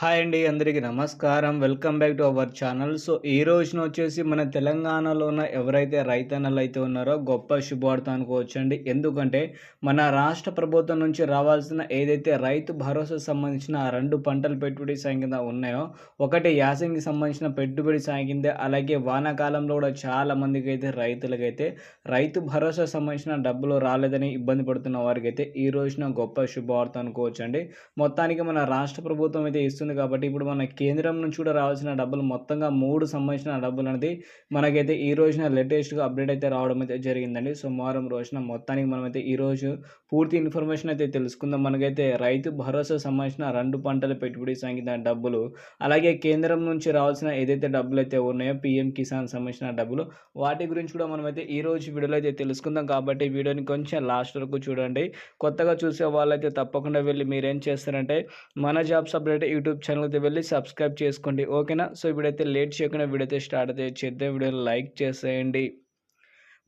Hi అండి అందరికీ నమస్కారం. Welcome back to our channel. So ఈ రోజున వచ్చేసి మన తెలంగాణలో ఉన్న ఎవరైతే రైతన్నలు అయితే ఉన్నారో గొప్ప శుభవార్త అనుకోవచ్చండి. ఎందుకంటే మన రాష్ట్ర ప్రభుత్వం నుంచి రావాల్సిన ఏదైతే రైతు భరోసా సంబంధించిన ఆ రెండు పంటల పెట్టుబడి సాయం కింద ఉన్నాయో ఒకటి యాసంగి సంబంధించిన పెట్టుబడి సాయం కింద అలాగే వానాకాలంలో కూడా చాలా మందికి అయితే రైతులకైతే రైతు భరోసా సంబంధించిన డబ్బులు రాలేదని ఇబ్బంది పడుతున్న వారికి అయితే ఈ రోజున గొప్ప శుభవార్త అనుకోవచ్చండి. మొత్తానికి మన రాష్ట్ర ప్రభుత్వం అయితే వస్తుంది కాబట్టి ఇప్పుడు మన కేంద్రం నుంచి కూడా రావాల్సిన డబ్బులు మొత్తంగా మూడు సంబంధించిన డబ్బులు అనేది మనకైతే ఈ రోజున లేటెస్ట్గా అప్డేట్ అయితే రావడం అయితే జరిగిందండి. సోమవారం రోజున మొత్తానికి మనమైతే ఈరోజు పూర్తి ఇన్ఫర్మేషన్ అయితే తెలుసుకుందాం. మనకైతే రైతు భరోసా సంబంధించిన రెండు పంటల పెట్టుబడి సంగీత డబ్బులు అలాగే కేంద్రం నుంచి రావాల్సిన ఏదైతే డబ్బులు అయితే ఉన్నాయో పిఎం కిసాన్ సంబంధించిన డబ్బులు వాటి గురించి కూడా మనమైతే ఈ రోజు వీడియోలో అయితే తెలుసుకుందాం. కాబట్టి వీడియోని కొంచెం లాస్ట్ వరకు చూడండి. కొత్తగా చూసే వాళ్ళైతే తప్పకుండా వెళ్ళి మీరేం చేస్తారంటే మన jobs update YouTube YouTube channel అయితే వెళ్ళి సబ్స్క్రైబ్ చేసుకోండి. ఓకేనా సో ఇప్పుడైతే లేట్ చేయకుండా వీడియో అయితే స్టార్ట్ అయితే చేద్దాం. వీడియో లైక్ చేసేయండి.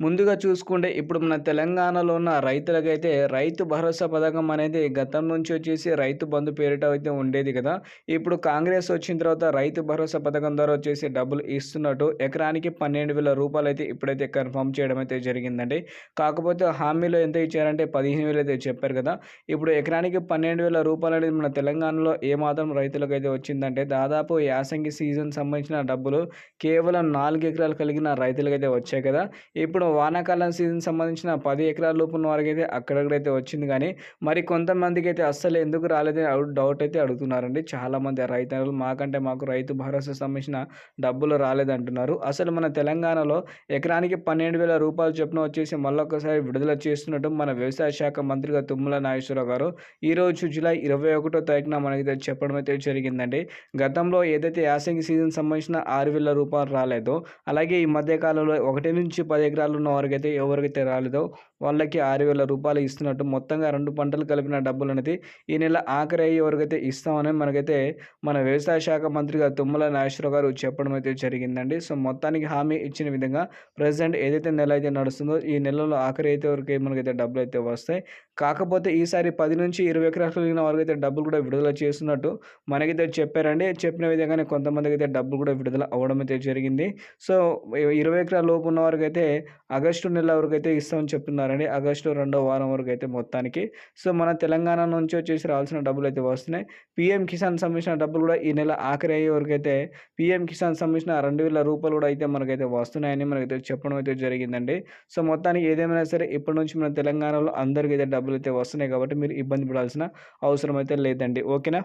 ముందుగా చూసుకుంటే ఇప్పుడు మన తెలంగాణలో ఉన్న రైతులకైతే రైతు భరోసా పథకం అనేది గతం నుంచి వచ్చేసి రైతు బంధు పేరిట అయితే ఉండేది కదా. ఇప్పుడు కాంగ్రెస్ వచ్చిన తర్వాత రైతు భరోసా పథకం ద్వారా వచ్చేసి డబ్బులు ఇస్తున్నట్టు ఎకరానికి పన్నెండు వేల రూపాయలు అయితే ఇప్పుడైతే కన్ఫర్మ్ చేయడం అయితే జరిగిందండి. కాకపోతే హామీలో ఎంత ఇచ్చారంటే పదిహేను వేలు అయితే చెప్పారు కదా. ఇప్పుడు ఎకరానికి పన్నెండు వేల రూపాయలు అనేది మన తెలంగాణలో ఏమాత్రం రైతులకు అయితే వచ్చిందంటే దాదాపు యాసంగి సీజన్ సంబంధించిన డబ్బులు కేవలం నాలుగు ఎకరాలు కలిగిన రైతులకైతే వచ్చాయి కదా. ఇప్పుడు వానాకాలం సీజన్ సంబంధించిన పది ఎకరాల లోపు ఉన్న వారికి అయితే అక్కడక్కడైతే వచ్చింది కానీ మరి కొంతమందికి అయితే అస్సలు ఎందుకు రాలేదని డౌట్ అయితే అడుగుతున్నారండి. చాలామంది రైతులు మాకంటే మాకు రైతు భరోసా సంబంధించిన డబ్బులు రాలేదంటున్నారు. అసలు మన తెలంగాణలో ఎకరానికి పన్నెండు వేల రూపాయలు చొప్పున వచ్చేసి మళ్ళొకసారి విడుదల చేస్తున్నట్టు మన వ్యవసాయ శాఖ మంత్రిగా తుమ్మల నాగేశ్వరరావు గారు ఈరోజు జూలై ఇరవై ఒకటో తారీఖున మనకి చెప్పడం అయితే జరిగిందండి. గతంలో ఏదైతే యాసంగి సీజన్ సంబంధించిన ఆరు వేల రూపాయలు రాలేదో అలాగే ఈ మధ్యకాలంలో ఒకటి నుంచి పది ఎకరాలు ఉన్న వారికైతే ఎవరికైతే రాలేదో వాళ్ళకి ఆరు వేల రూపాయలు ఇస్తున్నట్టు మొత్తంగా రెండు పంటలు కలిపిన డబ్బులు అనేది ఈ నెల ఆఖరి అయ్యే వరకైతే ఇస్తామని మనకైతే మన వ్యవసాయ శాఖ మంత్రిగా తుమ్మల నాగేశ్వరరావు గారు చెప్పడం అయితే జరిగిందండి. సో మొత్తానికి హామీ ఇచ్చిన విధంగా ప్రజెంట్ ఏదైతే నెల అయితే నడుస్తుందో ఈ నెలలో ఆఖరి అయితే వరకు మనకైతే డబ్బులు అయితే వస్తాయి. కాకపోతే ఈసారి పది నుంచి ఇరవై ఎకరాలు కలిగిన వారికి అయితే డబ్బులు కూడా విడుదల చేస్తున్నట్టు మనకైతే చెప్పారండి. చెప్పిన విధంగానే కొంతమందికి అయితే డబ్బులు కూడా విడుదల అవ్వడం అయితే జరిగింది. సో ఇరవై ఎకరాల లోపు ఉన్న వారికి అయితే ఆగస్టు నెల వరకు అయితే ఇస్తామని చెప్తున్నారండి. ఆగస్టు రెండో వారం వరకు అయితే మొత్తానికి. సో మన తెలంగాణ నుంచి వచ్చేసి రావాల్సిన డబ్బులు అయితే వస్తున్నాయి. పిఎం కిసాన్ సంబంధించిన డబ్బులు కూడా ఈ నెల ఆఖరి అయ్యే వరకు అయితే పిఎం కిసాన్ సంబంధించిన రెండు వేల రూపాయలు కూడా అయితే మనకైతే వస్తున్నాయని మనకైతే చెప్పడం అయితే జరిగిందండి. సో మొత్తానికి ఏదేమైనా సరే ఇప్పటి నుంచి మన తెలంగాణలో అందరికీ అయితే డబ్బులు అయితే వస్తున్నాయి కాబట్టి మీరు ఇబ్బంది పడాల్సిన అవసరం అయితే లేదండి. ఓకేనా?